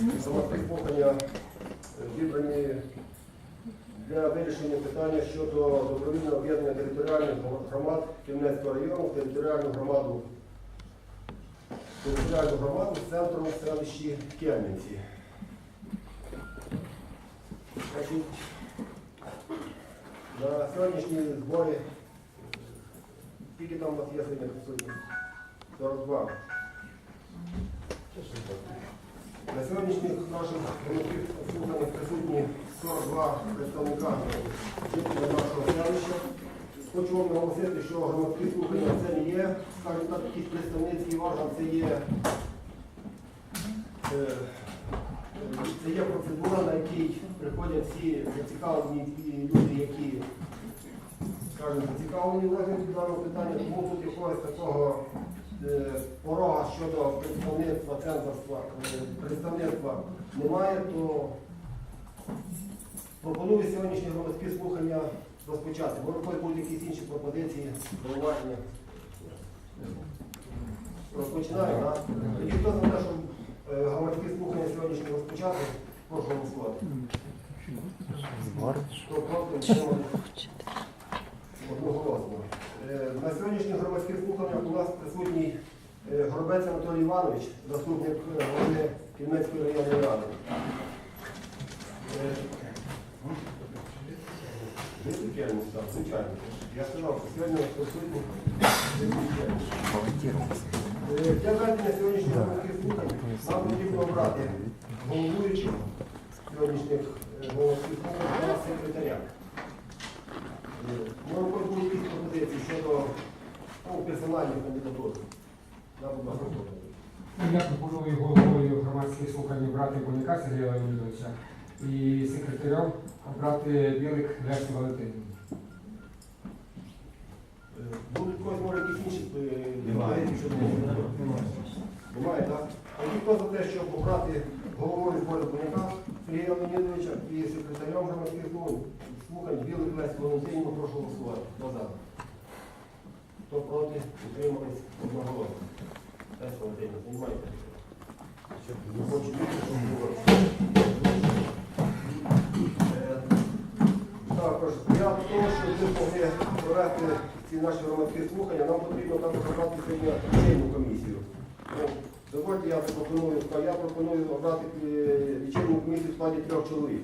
громадські слухання зібрані для вирішення питання щодо добровільного об'єднання територіальних громад Кільнецького району в територіальну громаду територіальну громаду з центром в селищі. Значить, на сьогоднішні збори, скільки там у нас є сьогодні присутні? 42. На сьогоднішніх наших громадських слуханнях присутні 42 представника жителів нашого селища. Хочу вам наголосити, що громадські слухання це не є, скажімо так, якийсь представницький орган, це є, е, це є процедура, на якій приходять всі зацікавлені люди, які скажімо, зацікавлені в даного питання, тому тут якогось такого порога щодо представництва центрства, е, представництва немає, то пропоную сьогоднішні громадські слухання розпочати. Може, будуть якісь інші пропозиції, зауваження. Розпочинаємо, так? Тоді хто за те, щоб е, громадські слухання сьогоднішні розпочати, прошу голосувати. Хто проти? Одноголосно. Е, На сьогоднішніх громадських слуханнях у нас присутній е, Горобець Анатолій Іванович, заступник е, голови Кільмецької районної ради. Звичайно. Я сказав, що сьогодні присутній Для ведення сьогоднішніх громадських слухань нам потрібно обрати головуючих сьогоднішніх громадських слухань та секретаря. Може, хоч будуть якісь щодо ну, персональних кандидатур. Я пропоную головою громадських слухань брати Боняка Сергія Леонідовича і секретарем обрати Білик Лесю Валентинівну. Е, Будуть когось, може, якісь інші е, щодо кандидатур? Немає, так? Тоді хто за те, щоб обрати головою збору Боняка Сергія Леонідовича і секретарем громадських слухань, слухань Білих Лесі Валентинівну, прошу голосувати. За? Хто проти? Утримались одноголосно. Леся Валентинівна, знімайте. Не хочу більше, щоб. Е, Також для того, щоб ми могли провести ці наші громадські слухання, нам потрібно також обрати сьогодні лічильну комісію. Ну, Дозвольте, я пропоную, я пропоную обрати е, лічильну комісію в складі трьох чоловік.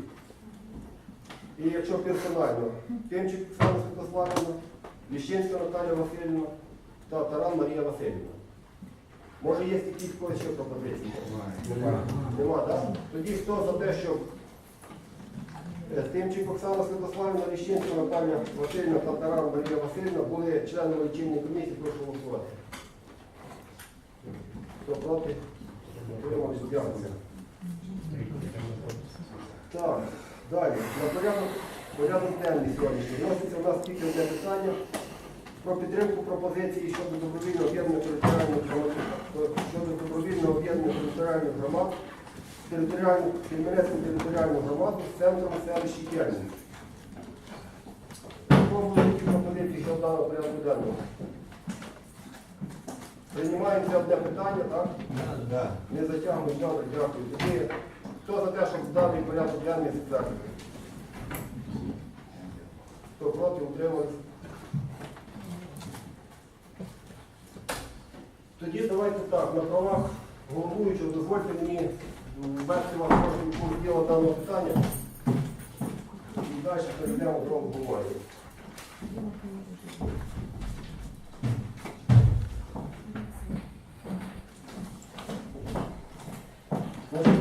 І якщо персонально, Тимчик Оксана Святославівна, Ліщинська Наталія Васильівна та Таран Марія Васильівна. Може є якісь когось ще пропозиції? Нема, так? Тоді хто за те, щоб е, Тимчик Оксана Святославівна, Ліщинська Наталія Васильівна та Таран Марія Васильівна були членами лічильної комісії, прошу голосувати. Хто проти? Дякую. Так, далі. На порядок, порядок денний сьогоднішній. Вноситься у нас тільки одне питання про підтримку пропозиції щодо добровільного об'єднання територіальних громад щодо добровільного об'єднання територіальних громад територіальну Кельменецьку територіальну громаду з центром селищі Кельмін. Пробую які пропозиції щодо даного порядку денного. Приймаємо це одне питання, так? Не затягуємо, добре, дякую. Тоді хто за те, щоб даний порядок денний затвердити? Хто проти, утримались? Тоді давайте так, на правах головуючого, дозвольте мені ввести вас в курс діла даного питання. І далі перейдемо до обговорення. Значить,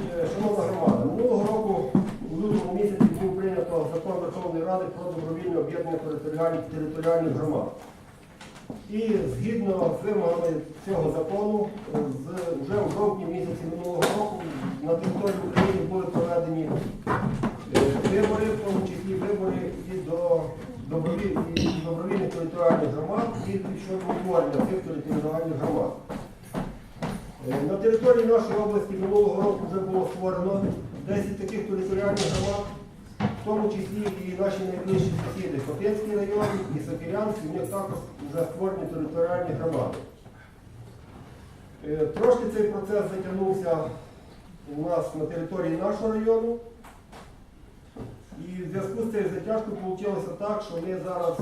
Верховної Ради про добровільне об'єднання територіальних, територіальних громад. І згідно з вимогами цього закону, з, вже у жовтні місяці минулого року на території України були проведені е, вибори, в тому числі вибори і до добровільних територіальних громад, і щодо утворення цих територіальних громад. Е, На території нашої області минулого року вже було створено 10 таких територіальних громад, в тому числі і наші найближчі сусіди Сопєцький район і Сокирянський, у них також вже створені територіальні громади. Е, Трошки цей процес затягнувся у нас на території нашого району. І в зв'язку з цією затяжкою вийшло так, що ми зараз,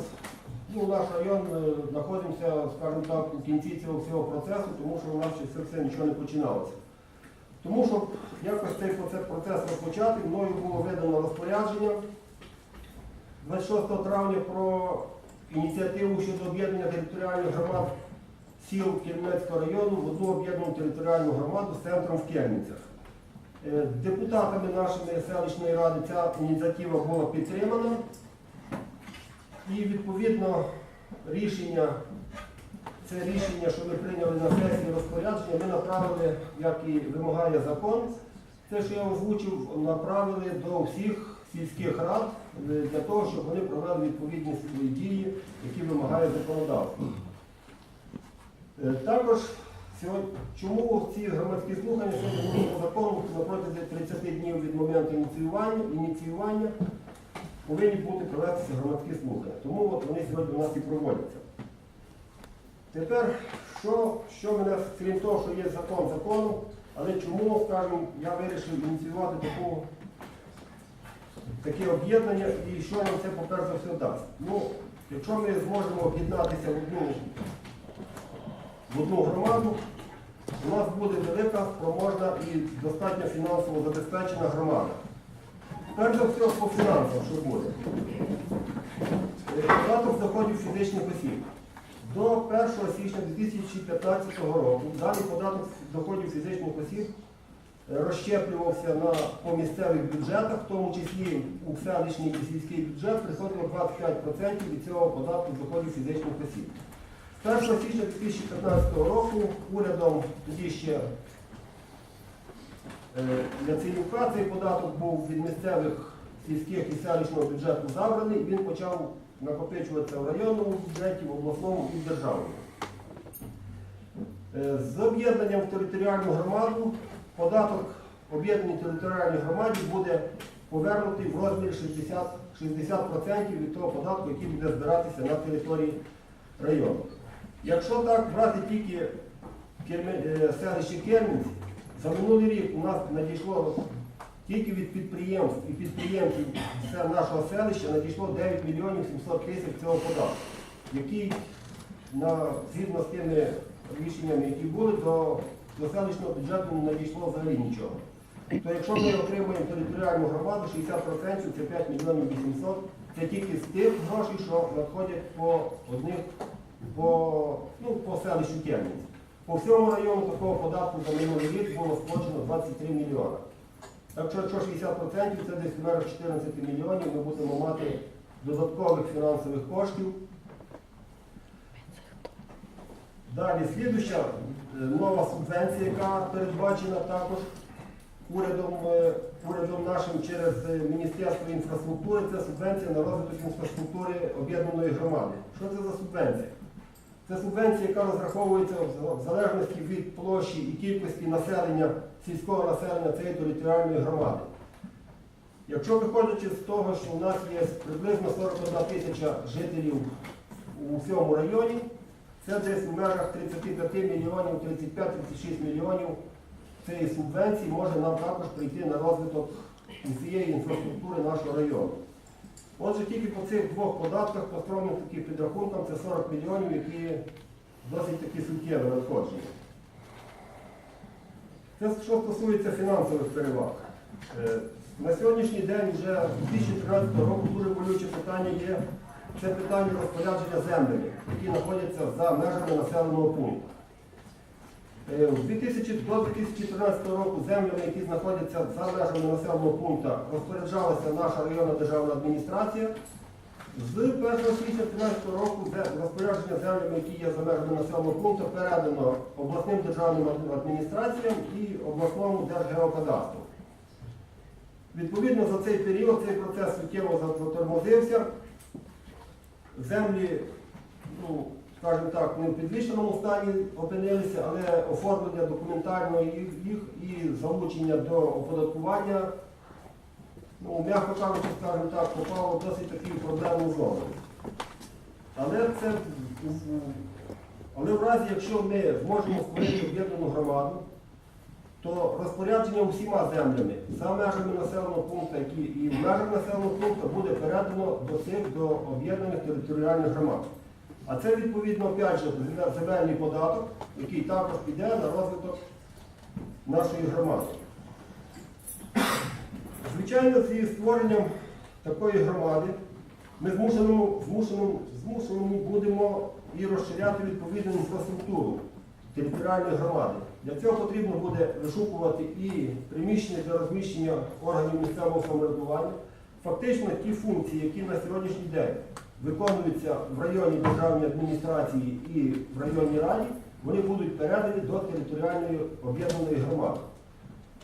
ну, наш район е, знаходимося, скажімо так, у кінці цього всього процесу, тому що у нас ще все нічого не починалося. Тому щоб якось цей процес, розпочати, мною було видано розпорядження 26 травня про ініціативу щодо об'єднання територіальних громад сіл Кельмецького району в одну об'єднану територіальну громаду з центром в Кельницях. Е, Депутатами нашої селищної ради ця ініціатива була підтримана. І відповідно рішення, це рішення, що ми прийняли на сесії розпорядження, ми направили, як і вимагає закон, те, що я озвучив, направили до всіх сільських рад для того, щоб вони провели відповідні свої дії, які вимагає законодавство. Е, Також чому ці громадські слухання сьогодні по закону протязі 30 днів від моменту ініціювання, ініціювання повинні бути провестися громадські слухання. Тому от вони сьогодні у нас і проводяться. Тепер, що, що мене, крім того, що є закон законом, але чому, скажімо, я вирішив ініціювати таку, таке об'єднання і що нам це, по-перше, за все дасть? Ну, якщо ми зможемо об'єднатися в одну в одну громаду, у нас буде велика, спроможна і достатньо фінансово забезпечена громада. Перш за все по фінансам, що буде. Е, Податок доходів фізичних осіб. До 1 січня 2015 року даний податок доходів фізичних осіб е, розщеплювався на, по місцевих бюджетах, в тому числі у селищний і сільський бюджет приходило 25% від цього податку доходів фізичних осіб. З 1 січня 2015 року урядом тоді ще е, Яценюка цей податок був від місцевих сільських і селищного бюджету забраний, він почав накопичуватися в районному бюджеті, в обласному і в державному. Е, З об'єднанням в територіальну громаду податок об'єднаній територіальній громаді буде повернутий в розмірі 60%, 60% від того податку, який буде збиратися на території району. Якщо так брати тільки е, селище Кермінці, за минулий рік у нас надійшло тільки від підприємств і підприємців нашого селища надійшло 9 мільйонів 700 тисяч цього податку, який на, згідно з тими рішеннями, які були, до, до селищного бюджету не надійшло взагалі нічого. То якщо ми отримуємо територіальну громаду, 60% це 5 мільйонів 800, це тільки з тих грошей, що надходять по одних по, ну, по селищу Кельниць. По всьому району такого податку за минулий рік було сплачено 23 мільйона. Якщо 60% це десь в 14 мільйонів ми будемо мати додаткових фінансових коштів. Далі слідуща е, нова субвенція, яка передбачена також урядом, е, урядом нашим через е, Міністерство інфраструктури, це субвенція на розвиток інфраструктури об'єднаної громади. Що це за субвенція? Це субвенція, яка розраховується в залежності від площі і кількості населення, сільського населення цієї територіальної громади. Якщо виходячи з того, що у нас є приблизно 41 тисяча жителів у всьому районі, це десь в межах 35 мільйонів, 35-36 мільйонів цієї субвенції може нам також прийти на розвиток усієї інфраструктури нашого району. Отже, тільки по цих двох податках, по скромним таким підрахункам, це 40 мільйонів, які досить такі суттєві надходження. Це що стосується фінансових переваг. Е, На сьогоднішній день вже з 2013 року дуже болюче питання є це питання розпорядження землями, які знаходяться за межами населеного пункту. Е, в 2000 До 2014 року землями, які знаходяться за межами населеного пункту, розпоряджалася наша районна державна адміністрація. З 1 січня 2013 року розпорядження землями, які є за межами населеного пункту, передано обласним державним адміністраціям і обласному держгеокадастру. Відповідно, за цей період цей процес суттєво затормозився. Землі, ну, скажімо так, не в підвищеному стані опинилися, але оформлення документального їх, і залучення до оподаткування, ну, м'яко кажучи, скажімо так, попало досить таку проблемну зону. Але це але в разі, якщо ми зможемо створити об'єднану громаду, то розпорядження усіма землями за межами населеного пункту, які і в межах населеного пункту буде передано до цих до об'єднаних територіальних громад. А це відповідно опять же земельний податок, який також піде на розвиток нашої громади. Звичайно, зі створенням такої громади ми змушеному, змушеному, змушені будемо і розширяти відповідну інфраструктуру територіальної громади. Для цього потрібно буде вишукувати і приміщення для розміщення органів місцевого самоврядування. Фактично ті функції, які на сьогоднішній день виконуються в районній державній адміністрації і в районній раді, вони будуть передані до територіальної об'єднаної громади.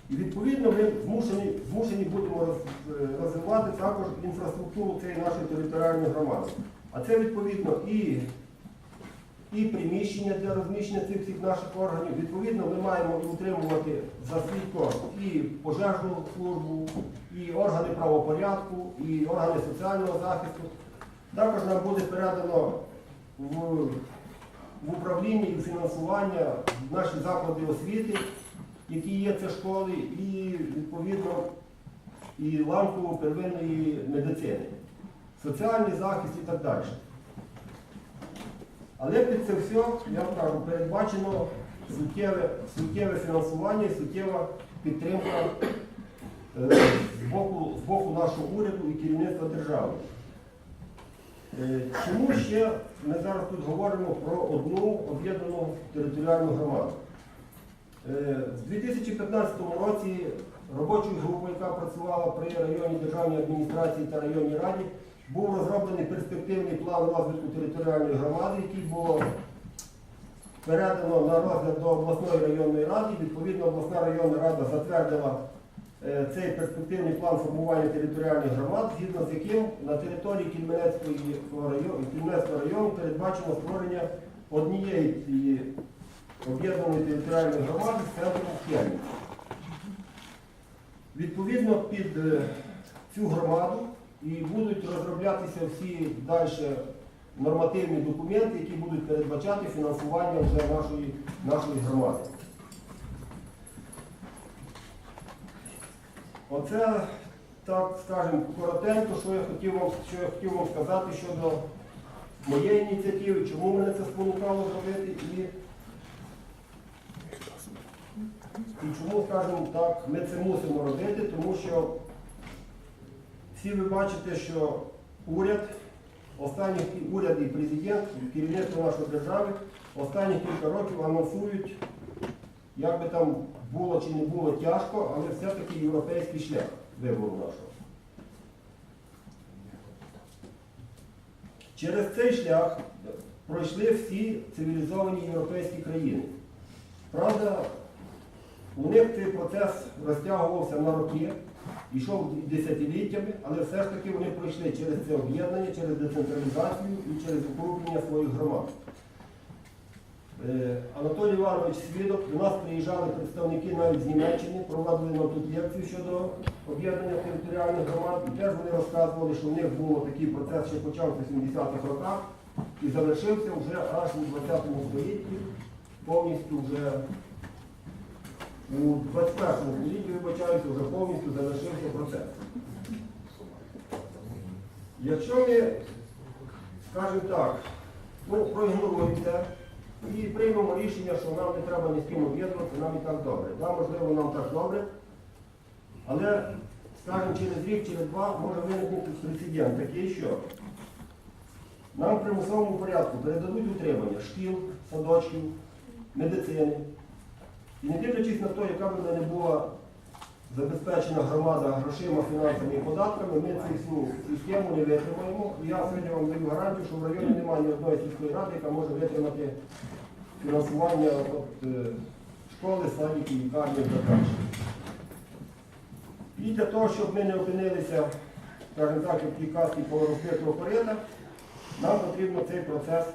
І відповідно ми змушені, змушені будемо е, розвивати також інфраструктуру цієї нашої територіальної громади. А це відповідно і, і приміщення для розміщення цих всіх наших органів. Відповідно, ми маємо утримувати за свій кошт і пожежну службу, і органи правопорядку, і органи соціального захисту. Також нам буде передано в, в управління і фінансування наші заклади освіти, які є це школи, і відповідно і ланку первинної медицини, соціальний захист і так далі. Але під це все, я вам кажу, передбачено суттєве, суттєве фінансування і суттєва підтримка е, з боку, з боку нашого уряду і керівництва держави. Е, Чому ще ми зараз тут говоримо про одну об'єднану територіальну громаду? Е, В 2015 році робочою групою, яка працювала при районній державній адміністрації та районній раді, був розроблений перспективний план розвитку територіальної громади, який було передано на розгляд до обласної районної ради. Відповідно, обласна районна рада затвердила цей перспективний план формування територіальних громад, згідно з яким на території Кільменецького району, передбачено створення однієї об'єднаної територіальної громади з центром Хельниці. Відповідно, під е, цю громаду і будуть розроблятися всі далі нормативні документи, які будуть передбачати фінансування вже нашої, нашої громади. Оце, так скажемо, коротенько, що я хотів вам, що я хотів вам сказати щодо моєї ініціативи, чому мене це спонукало зробити і І чому, скажімо так, ми це мусимо робити, тому що всі ви бачите, що уряд, останні уряд і президент, керівництво нашої держави останні кілька років анонсують, як би там було чи не було тяжко, але все-таки європейський шлях вибору нашого. Через цей шлях пройшли всі цивілізовані європейські країни. Правда, у них цей процес розтягувався на роки, йшов десятиліттями, але все ж таки вони пройшли через це об'єднання, через децентралізацію і через укрупнення своїх громад. Е, Анатолій Іванович Свідок, до нас приїжджали представники навіть з Німеччини, проводили нам тут лекцію щодо об'єднання територіальних громад, і теж вони розказували, що в них був такий процес, що почався в 70-х роках і завершився вже аж у 20 столітті, повністю вже у 21-му столітті, вибачаюся, вже повністю завершився процес. Якщо ми, скажімо так, ну, проігноруємо це і приймемо рішення, що нам не треба ні з ким об'єднуватися, нам і так добре. Да, можливо, нам так добре, але, скажімо, через рік, через два може виникнути прецедент такий, що нам в примусовому порядку передадуть утримання шкіл, садочків, медицини. І не дивлячись на те, яка б мене була забезпечена громада грошима, фінансами і податками, ми цю систему не витримаємо. Я сьогодні вам даю гарантію, що в районі немає ні одної сільської ради, яка може витримати фінансування от, е, школи, садиків, лікарні і так далі. І для того, щоб ми не опинилися, скажімо так, як ті казки полорозбитого корita, нам потрібно цей процес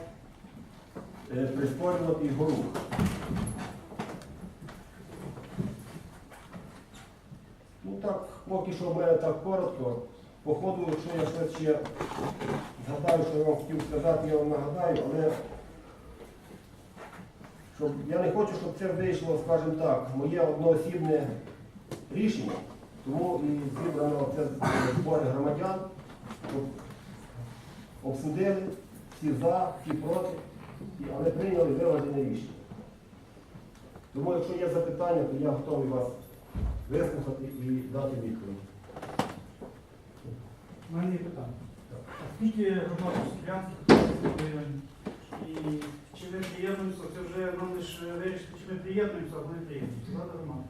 е, прискорювати і гору. Ну так, поки що в мене так коротко. По ходу, якщо я щось ще згадаю, що я вам хотів сказати, я вам нагадаю, але щоб я не хочу, щоб це вийшло, скажімо так, моє одноосібне рішення. Тому і зібрано це збори громадян, щоб обсудили всі за, всі проти, але прийняли виважене рішення. Тому, якщо є запитання, то я готовий вас вислухати і дати відповідь. У мене є питання. А скільки громад Стрілянських районів? І чи ми приєднуємося? Це вже нам лише вирішити, чи ми приєднуємося, або не приєднуємося. Рада громад.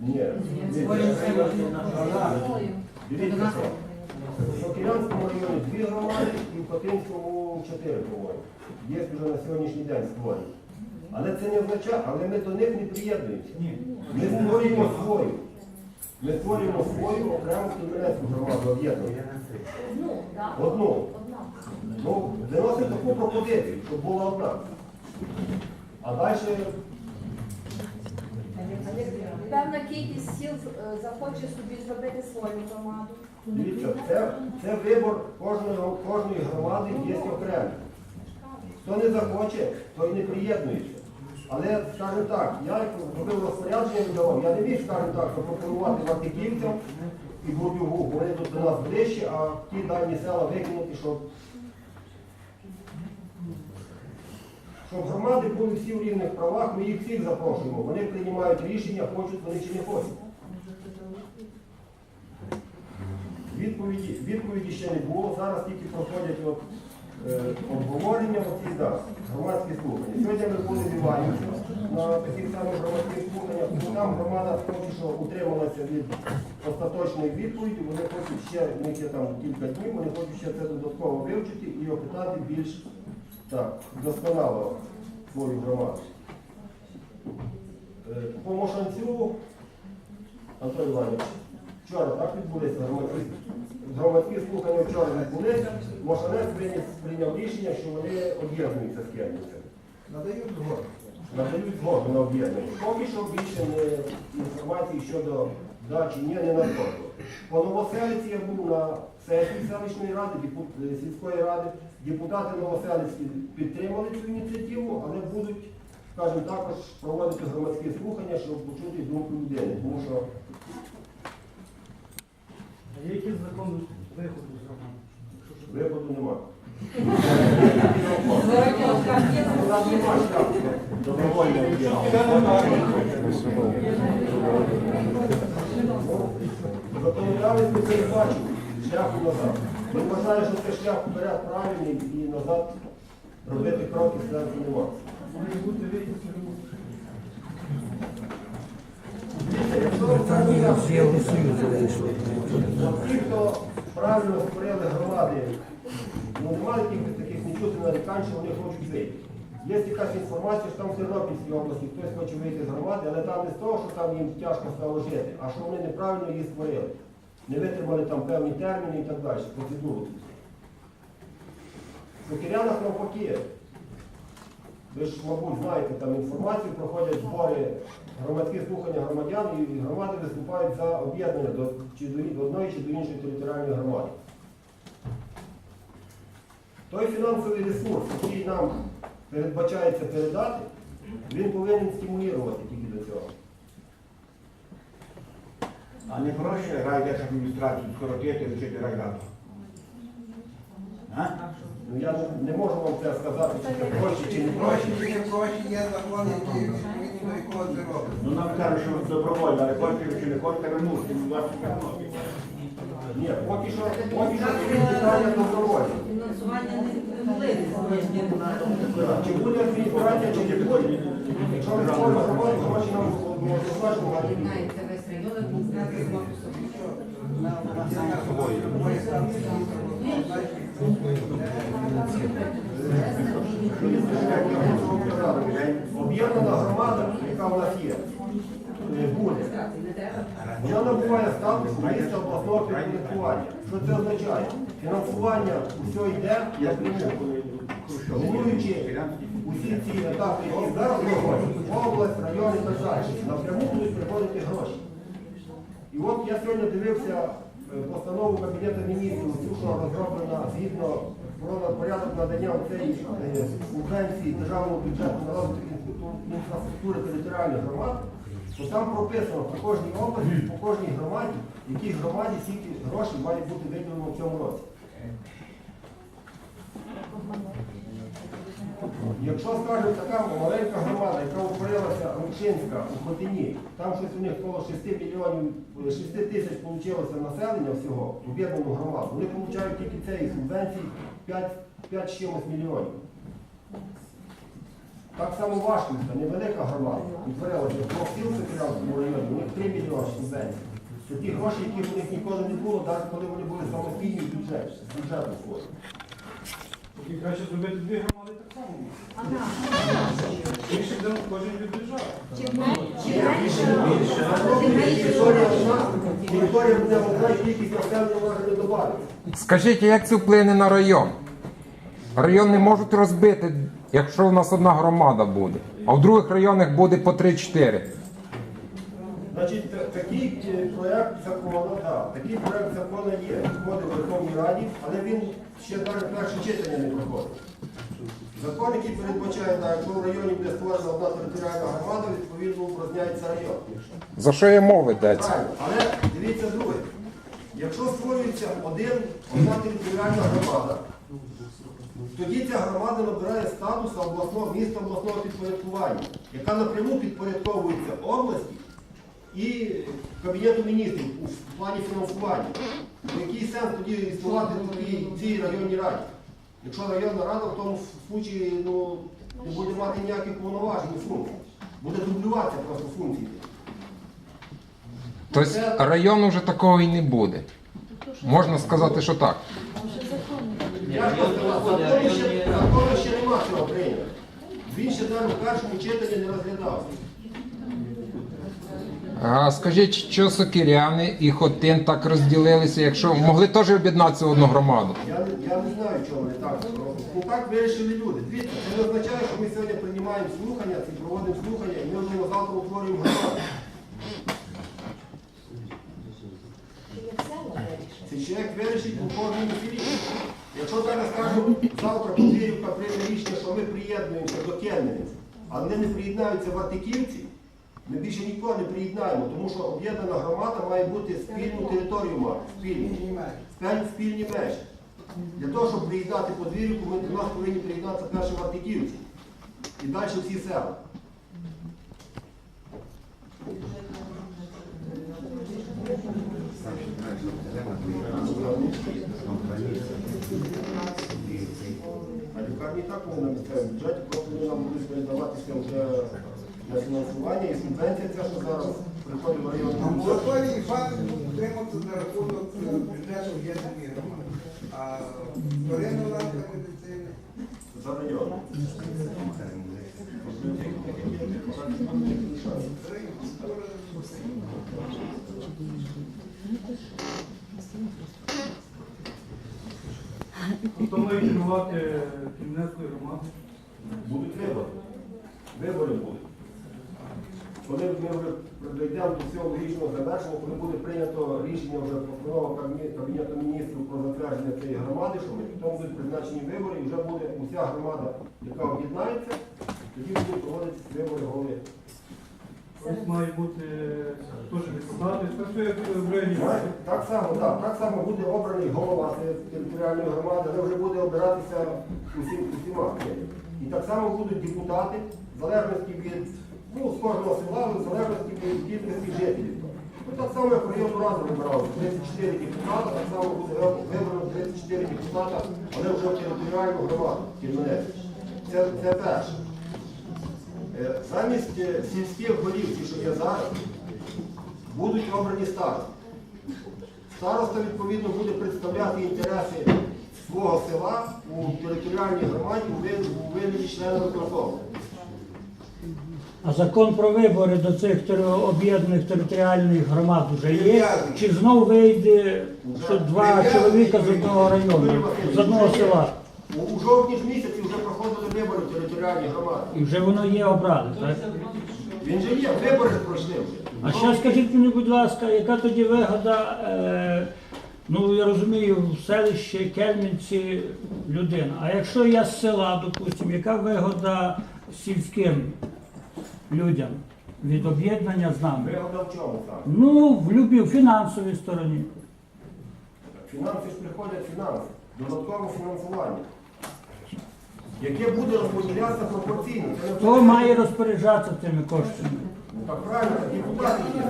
Ні, дивіться, що. В Сокирянському районі дві громади і в Котинському чотири, по-моєму. Є вже на сьогоднішній день створені. Але це не означає, але ми до них не приєднуємося. Ні. Ми створюємо свою. Ми створюємо свою окрему Кіменецьку громаду об'єднану. Одну, так. Одну. Одна. Ну, виносить таку пропозицію, щоб була одна. А далі Певна кількість сіл е, захоче собі зробити свою громаду. дивіться, це, це вибор кожної, кожної громади є окремий. Хто не захоче, той не приєднується. Але, скажімо так, я робив розпорядження віддавав, я не міг, скажімо так, запропонувати Вартиківцям і Бурдюгу, бо вони тут до нас ближче, а ті дальні села викинути, щоб, щоб громади були всі в рівних правах, ми їх всіх запрошуємо. Вони приймають рішення, хочуть вони чи не хочуть. Відповіді, відповіді ще не було. Зараз тільки проходять от, е, обговорення оці да, громадські слухання. Сьогодні ми були в Іванівці на таких самих громадських слуханнях. Ну, Там громада поки що утрималася від остаточної відповіді. Вони хочуть ще, в них є там кілька днів, вони хочуть ще це додатково вивчити і опитати більш так, досконало свою громаду. Е, По Мошанцю, Антон Іванович, вчора так відбулися громадські, слухання вчора відбулися. Мошанець прийняв, рішення, що вони об'єднуються з Кельницем. Надають згоду. Надають згоду на об'єднання. Поки що більше не інформації щодо да чи ні, не надходило. По Новоселиці я був на сесії селищної ради, е, сільської ради. Депутати Новоселицькі підтримали цю ініціативу, але будуть, скажімо, також проводити громадські слухання, щоб почути думку людини. Тому що А є якийсь закон виходу з громади? Виходу немає. У нас немає шляху добровольного Законодавець не передбачив шляху назад. Він вважає, що це шлях вперед правильний і назад робити кроки сенсу немає. З. От Ті, хто правильно створили громади, ну немає таких, таких нічого нарікань, що вони хочуть вийти. Є якась інформація, що там в Тернопільській області хтось хоче вийти з громади, але там не з того, що там їм тяжко стало жити, а що вони неправильно її створили. Не витримали там певні терміни і так далі, процедуру. В Кирянах навпаки. Ви ж, мабуть, знаєте там інформацію, проходять збори громадські слухання громадян і громади виступають за об'єднання до, чи до, до одної чи до іншої територіальної громади. Той фінансовий ресурс, який нам передбачається передати, він повинен стимулювати тільки до цього. А не проще райдержадміністрацію скоротити лишити райраду. А? Ну, я не, не можу вам це сказати, чи це проще, чи не проще. є гроші, є закон, який це робить. Ну нам кажуть, що добровольно, але хочете чи не хочете вернути, ну вас не. Ні, поки що, поки що це питання добровольне. Фінансування не були. Чи буде адміністрація, чи не буде. Якщо ми створимо громаду, гроші нам однозначно мають бути. Знаєте, весь район адміністрації сама по собі. Моє ставлення до того, Об'єднана громада, яка в нас є, е, буде. Вона набуває статус міста обласного підпорядкування. Що це означає? Фінансування усе йде напряму. Мінуючи усі ці етапи, які зараз проходять, область, район і так далі, напряму будуть приходити гроші. І от я сьогодні дивився постанову Кабінету міністрів, що розроблена згідно про порядок надання цієї е, субвенції державного бюджету на розвиток інфраструктури- територіальних громад, то там прописано по кожній області, по кожній громаді, якій громаді скільки грошей має бути виділено в цьому році. Якщо, скажімо, така маленька громада, яка утворилася Румшинська у Хотині, там щось у них коло 6 мільйонів, 6 тисяч вийшло населення всього, об'єднану громаду, вони отримують тільки цієї субвенції 5, 5 з чимось мільйонів. Так само Вашківська, невелика громада, утворилася двох сіл Сокирянському районі, у них 3 мільйони субвенцій. Це ті гроші, які у них ніколи не було, навіть коли вони були самостійні в бюджет, бюджету входили. Тоді краще зробити дві громади так само. Більше де кожен від держави. Чим мен- чим менше, тим менше Територія. Скажіть, як це вплине на район? Район не можуть розбити, якщо в нас одна громада буде, а в других районах буде по 3-4. Значить, такий е, проект закону, да, такий проект закону є, входить в Верховній Раді, але він ще перше читання не проходить. Закон, який передбачає, да, якщо в районі буде створена одна територіальна громада, відповідно упраздняється район. За що є мова йдеться? Правильно, але дивіться друге. Якщо створюється один, одна територіальна громада, тоді ця громада набирає статус обласного міста обласного підпорядкування, яка напряму підпорядковується області і Кабінету міністрів у плані фінансування. Який сенс тоді існувати в цій районній раді? Якщо районна рада в тому случаї ну, не буде мати ніяких повноважень і функцій. Буде дублюватися просто функції. Тобто району вже такого і не буде. Можна сказати, що так. Закону ще, нема цього прийнято. Він ще навіть в першому читанні не розглядався. А скажіть, що сокиряни і Хотин так розділилися, якщо могли теж об'єднатися в одну громаду? Я, я не знаю, чого вони так. Ну так вирішили люди. Дивіться, це не означає, що ми сьогодні приймаємо слухання, ці проводимо слухання, і ми вже завтра утворюємо громаду. Цей чоловік вирішить у кожному селі. Якщо зараз скажемо, завтра Подвір'ївка прийме рішення, що ми приєднуємося до Кельменець, а вони не приєднаються в Артиківці, ми більше нікого не приєднаємо, тому що об'єднана громада має бути спільну територію мати, спільні, спільні межі. Для того, щоб приєднати Подвір'ївку, ми до нас повинні приєднатися перше в Артиківці. І далі всі села. А лікарні так вони на місцевому бюджеті, просто вони нам будуть передаватися вже на фінансування і субвенція ця, що зараз приходить в бюджет. Амбулаторії факт утримати за рахунок е, бюджету об'єднаної громади. А вторинна ланка медицини. За район. Хто має керувати Кімнецькою громадою? Будуть вибори. Вибори будуть. Ми вже прийдемо до цього логічного завершення, коли буде прийнято рішення вже постанова Кабінету міністрів про затвердження цієї громади, що ми потім будуть призначені вибори, і вже буде уся громада, яка об'єднається, тоді будуть проводитися вибори голови. Ось має бути теж депутати. Це Так само, так, так само буде обраний голова територіальної громади, але вже буде обиратися усім усіма. І так само будуть депутати, в залежності від ну, з кожного села, в залежності від кількості жителів. Ну, так само, як районну раду вибирали 34 депутата, так само буде вибрано 34 депутата, але вже в територіальну громаду Кільменець. Це, це перше. Е, Замість е, сільських голів, ті, що є зараз, будуть обрані старости. Староста, відповідно, буде представляти інтереси свого села у територіальній громаді у вигляді- члена виконкому. А закон про вибори до цих об'єднаних територіальних громад вже є? Чи знов вийде, що два чоловіка з одного району, з одного села? У, жовтні ж місяці вже проходили вибори в територіальній громаді. І вже воно є обране, так? Він же є, вибори пройшли вже. А ще скажіть мені, будь ласка, яка тоді вигода, е, ну я розумію, в селищі Кельмінці людина. А якщо я з села, допустимо, яка вигода сільським людям від об'єднання з нами? Вигода в чому так? Ну, в любій в фінансовій стороні. Фінанси ж приходять фінанси, додаткове фінансування. Яке буде розподілятися пропорційно. Це не Хто має розпоряджатися цими коштами? Ну так правильно, депутати є.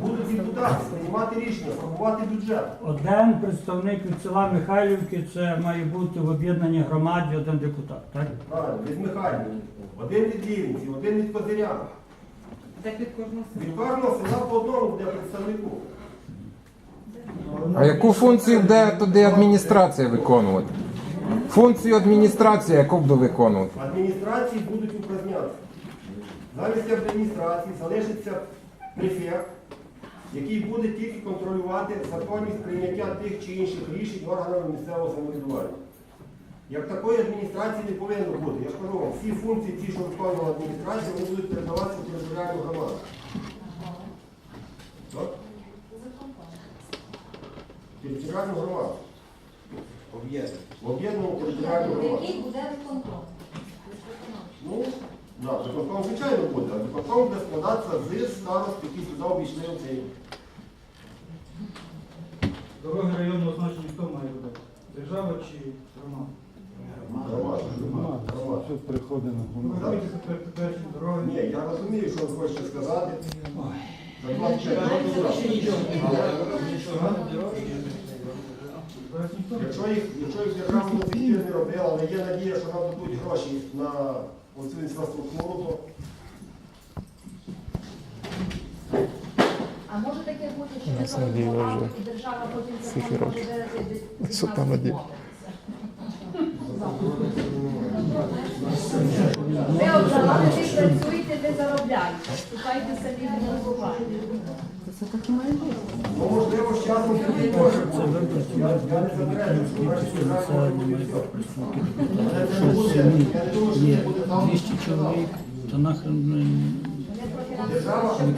Будуть депутати приймати рішення, формувати бюджет. Один представник від села Михайлівки, це має бути в об'єднанні громаді один депутат, так? Правильно, від Михайлівки. Один від Рівниці, один від Козиряна. Так від кожного Від кожного села по одному буде представнику. А яку функцію буде туди адміністрація виконувати? Функцію адміністрації яку буде виконувати? Адміністрації будуть упразнятися. Замість адміністрації залишиться префект, який буде тільки контролювати законність прийняття тих чи інших рішень органами місцевого самоврядування. Як такої адміністрації не повинно бути. Я ж кажу вам, всі функції, ті, що виконувала адміністрація, вони будуть передаватися в територіальну громаду. Територіальну громаду. Об'єднання. В об'єднану територіальну громаду. Який буде виконком? Ну, да, виконком, звичайно, буде. А виконком буде складатися з старост, які сюди обійшли в цей. Дороги районного значення хто має робити? Держава чи громада? Тепер теперішні дороги? Ні, я розумію, що ви хочете сказати. За 25 років, да. Зараз. ніхто не Якщо їх, держава до цих пір не робила, але є надія, що нам дадуть гроші на оцю інфраструктуру, то А може таке бути, що ви зробите і держава потім може від від нас відмовитися? Ви обжалали, ви працюєте, ви заробляєте. Шукайте самі фінансування. ну, можливо, з часом таки може бути. Я, я не заперечую, що наші держави може бути все. Але це що чоловік, то нахрен нам Держава скажуть, що ми